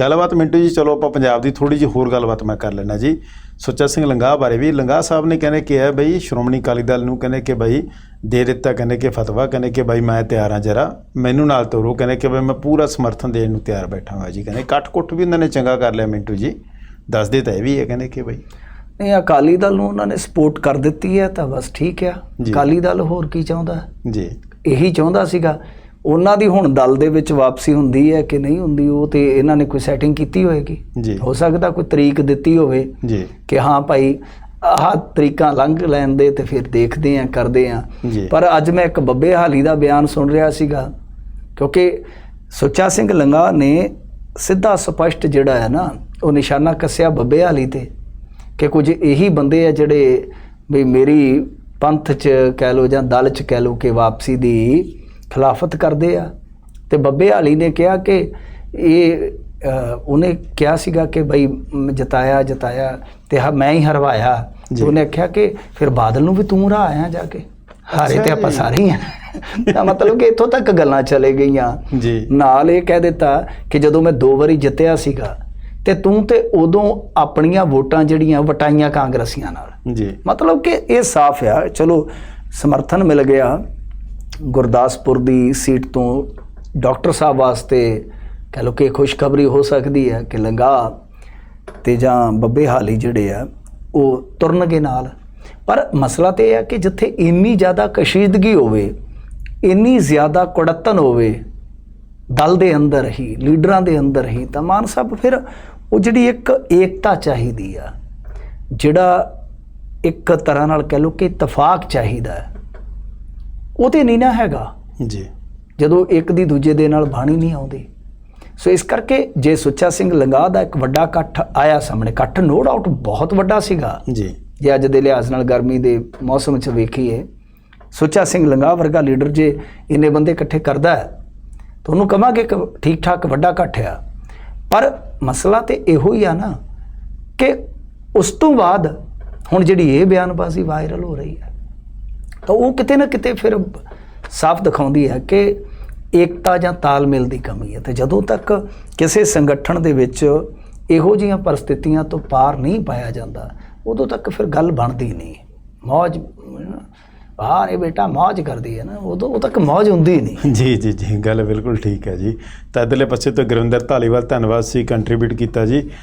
ਗੱਲਬਾਤ ਮਿੰਟੂ ਜੀ ਚਲੋ ਆਪਾਂ ਪੰਜਾਬ ਦੀ ਥੋੜੀ ਜਿਹੀ ਹੋਰ ਗੱਲਬਾਤ ਮੈਂ ਕਰ ਲੈਣਾ ਜੀ। ਸੁੱਚਾ ਸਿੰਘ ਲੰਗਾਹ ਬਾਰੇ ਵੀ। ਲੰਗਾਹ ਸਾਹਿਬ ਨੇ ਕਹਿੰਦੇ ਕਿ ਹੈ ਬਈ ਸ਼੍ਰੋਮਣੀ ਅਕਾਲੀ ਦਲ ਨੂੰ ਕਹਿੰਦੇ ਕਿ ਬਈ ਦੇ ਦਿੱਤਾ ਕਹਿੰਦੇ ਕਿ ਫਤਵਾ ਕਹਿੰਦੇ ਕਿ ਬਈ ਮੈਂ ਤਿਆਰ ਹਾਂ ਜਰਾ। ਮੈਨੂੰ ਨਾਲ ਤੋਰੋ ਕਹਿੰਦੇ ਕਿ ਬਈ ਮੈਂ ਪੂਰਾ ਸਮਰਥਨ ਦੇਣ ਨੂੰ ਤਿਆਰ ਬੈਠਾ ਹਾਂ ਜੀ। ਕਹਿੰਦੇ ਕੱਟ ਕੁੱਟ ਵੀ ਉਹਨਾਂ ਨੇ ਚੰਗਾ ਕਰ ਲਿਆ ਮਿੰਟੂ ਜੀ। ਦੱਸਦੇ ਤਾਂ ਇਹ ਵੀ ਹੈ ਕਹਿੰਦੇ ਕਿ ਬਈ। ਨਹੀਂ ਅਕਾਲੀ ਦਲ ਨੂੰ ਉਹਨਾਂ ਨੇ ਸਪੋਰਟ ਕਰ ਦਿੱਤੀ ਹੈ ਤਾਂ ਬਸ ਠੀਕ ਆ। ਅਕਾਲੀ ਦਲ ਹੋਰ ਕੀ ਚਾਹੁੰਦਾ? ਜੀ। ਇਹੀ ਚਾਹੁੰਦਾ ਸੀਗਾ ਉਹਨਾਂ ਦੀ ਹੁਣ ਦਲ ਦੇ ਵਿੱਚ ਵਾਪਸੀ ਹੁੰਦੀ ਹੈ ਕਿ ਨਹੀਂ ਹੁੰਦੀ ਉਹ ਤੇ ਇਹਨਾਂ ਨੇ ਕੋਈ ਸੈਟਿੰਗ ਕੀਤੀ ਹੋਏਗੀ? ਹੋ ਸਕਦਾ ਕੋਈ ਤਰੀਕ ਦਿੱਤੀ ਹੋਵੇ ਜੀ। ਕਿ ਹਾਂ ਭਾਈ ਆਹ ਤਰੀਕਾਂ ਲੰਘ ਲੈਣ ਦੇ ਤੇ ਫਿਰ ਦੇਖਦੇ ਆਂ ਕਰਦੇ ਆਂ ਪਰ ਅੱਜ ਮੈਂ ਇੱਕ ਬੱਬੇ ਹਾਲੀ ਦਾ ਬਿਆਨ ਸੁਣ ਰਿਹਾ ਸੀਗਾ ਕਿਉਂਕਿ ਸੁੱਚਾ ਸਿੰਘ ਲੰਗਾ ਨੇ ਸਿੱਧਾ ਸਪਸ਼ਟ ਜਿਹੜਾ ਹੈ ਨਾ ਉਹ ਨਿਸ਼ਾਨਾ ਕੱਸਿਆ ਬੱਬੇ ਹਾਲੀ ਤੇ ਕਿ ਕੁਝ ਇਹੀ ਬੰਦੇ ਆ ਜਿਹੜੇ ਵੀ ਮੇਰੀ ਪੰਥ 'ਚ ਕਹਿ ਲੋ ਜਾਂ ਦਲ 'ਚ ਕਹਿ ਲੋ ਕਿ ਵਾਪਸੀ ਦੀ ਖਿਲਾਫਤ ਕਰਦੇ ਆ। ਤੇ ਬੱਬੇ ਹਾਲੀ ਨੇ ਕਿਹਾ ਕਿ ਇਹ ਉਹਨੇ ਕਿਹਾ ਸੀਗਾ ਕਿ ਬਈ ਜਿਤਾਇਆ ਜਿਤਾਇਆ ਤੇ ਹ- ਮੈਂ ਹੀ ਹਰਵਾਇਆ। ਉਹਨੇ ਆਖਿਆ ਕਿ ਫਿਰ ਬਾਦਲ ਨੂੰ ਵੀ ਤੂੰ ਹਰਾਇਆ ਜਾ ਕੇ। ਹਾਰੇ ਤੇ ਆਪਾਂ। ਸਾਰੇ ਹੀ ਆ। ਤਾਂ ਮਤਲਬ ਕਿ ਇੱਥੋਂ ਤੱਕ ਗੱਲਾਂ ਚਲੇ ਗਈਆਂ। ਜੀ। ਨਾਲ ਇਹ ਕਹਿ ਦਿੱਤਾ ਕਿ ਜਦੋਂ ਮੈਂ ਦੋ ਵਾਰੀ ਜਿੱਤਿਆ ਸੀਗਾ ਤੇ ਤੂੰ ਤੇ ਉਦੋਂ ਆਪਣੀਆਂ ਵੋਟਾਂ ਜਿਹੜੀਆਂ ਵਟਾਈਆਂ ਕਾਂਗਰਸੀਆਂ ਨਾਲ। ਜੀ। ਮਤਲਬ ਕਿ ਇਹ ਸਾਫ਼ ਆ। ਚਲੋ ਸਮਰਥਨ ਮਿਲ ਗਿਆ। ਗੁਰਦਾਸਪੁਰ ਦੀ ਸੀਟ ਤੋਂ ਡਾਕਟਰ ਸਾਹਿਬ ਵਾਸਤੇ ਕਹ ਲੋ ਕਿ ਖੁਸ਼ਖਬਰੀ ਹੋ ਸਕਦੀ ਹੈ ਕਿ ਲੰਗਾ ਤੇ ਜਾਂ ਬੱਬੇ ਹਾਲੀ ਜਿਹੜੇ ਆ, ਉਹ ਤੁਰਨਗੇ ਨਾਲ। ਪਰ ਮਸਲਾ ਤੇ ਇਹ ਹੈ ਕਿ ਜਿੱਥੇ ਇੰਨੀ ਜ਼ਿਆਦਾ ਕਸ਼ੀਦਗੀ ਹੋਵੇ, ਇੰਨੀ ਜ਼ਿਆਦਾ ਕੁੜੱਤਨ ਹੋਵੇ, ਦਲ ਦੇ ਅੰਦਰ ਹੀ, ਲੀਡਰਾਂ ਦੇ ਅੰਦਰ ਹੀ, ਤਾਂ ਮਾਨ ਸਾਹਿਬ ਫਿਰ ਉਹ ਜਿਹੜੀ ਇੱਕ ਏਕਤਾ ਚਾਹੀਦੀ ਆ, ਜਿਹੜਾ ਇੱਕ ਤਰ੍ਹਾਂ ਨਾਲ ਕਹਿ ਲਓ ਕਿ ਇਤਫਾਕ ਚਾਹੀਦਾ ਹੈ। ਉਹ ਤੇ ਨਹੀਂ ਨਾ ਹੈਗਾ। ਜੀ। ਜਦੋਂ ਇੱਕ ਦੀ ਦੂਜੇ ਦੇ ਨਾਲ ਬਾਣੀ ਨਹੀਂ ਆਉਂਦੀ। ਸੋ ਇਸ ਕਰਕੇ ਜੇ ਸੁੱਚਾ ਸਿੰਘ ਲੰਗਾਹ ਦਾ ਇੱਕ ਵੱਡਾ ਇਕੱਠ ਆਇਆ ਸਾਹਮਣੇ ਇਕੱਠ ਨੋ ਡਾਊਟ ਬਹੁਤ ਵੱਡਾ ਸੀਗਾ। ਜੀ। ਜੇ ਅੱਜ ਦੇ ਲਿਹਾਜ਼ ਨਾਲ ਗਰਮੀ ਦੇ ਮੌਸਮ 'ਚ ਵੇਖੀਏ ਸੁੱਚਾ ਸਿੰਘ ਲੰਗਾਹ ਵਰਗਾ ਲੀਡਰ ਜੇ ਇੰਨੇ ਬੰਦੇ ਇਕੱਠੇ ਕਰਦਾ ਹੈ ਤਾਂ ਉਹਨੂੰ ਕਵਾਂਗੇ ਕਿ ਠੀਕ ਠਾਕ ਵੱਡਾ ਇਕੱਠ ਆ। ਪਰ ਮਸਲਾ ਤੇ ਇਹੋ ਹੀ ਆ ਨਾ ਕਿ ਉਸ ਤੋਂ ਬਾਅਦ ਹੁਣ ਜਿਹੜੀ ਇਹ ਬਿਆਨਬਾਜ਼ੀ ਵਾਇਰਲ ਹੋ ਰਹੀ ਹੈ ਤਾਂ ਉਹ ਕਿਤੇ ਨਾ ਕਿਤੇ ਫਿਰ ਸਾਫ਼ ਦਿਖਾਉਂਦੀ ਹੈ ਕਿ ਏਕਤਾ ਜਾਂ ਤਾਲਮੇਲ ਦੀ ਕਮੀ ਹੈ। ਤੇ ਜਦੋਂ ਤੱਕ ਕਿਸੇ ਸੰਗਠਨ ਦੇ ਵਿੱਚ ਇਹੋ ਜੀਆਂ ਪਰਿਸਥਿਤੀਆਂ ਤੋਂ ਪਾਰ ਨਹੀਂ ਪਾਇਆ ਜਾਂਦਾ, ਉਦੋਂ ਤੱਕ ਫਿਰ ਗੱਲ ਬਣਦੀ ਨਹੀਂ। ਮੌਜ ਬਾਹਰ ਇਹ ਬੇਟਾ ਮੌਜ ਕਰਦੀ ਹੈ ਨਾ, ਉਦੋਂ ਉਹ ਤੱਕ ਮੌਜ ਹੁੰਦੀ ਨਹੀਂ। ਜੀ ਜੀ ਜੀ, ਗੱਲ ਬਿਲਕੁਲ ਠੀਕ ਹੈ ਜੀ। ਤਾਂ ਇਧਰਲੇ ਪਾਸੇ ਤੋਂ ਗੁਰਵਿੰਦਰ ਧਾਲੀਵਾਲ, ਧੰਨਵਾਦ ਸੀ ਕੰਟਰੀਬਿਊਟ ਕੀਤਾ ਜੀ।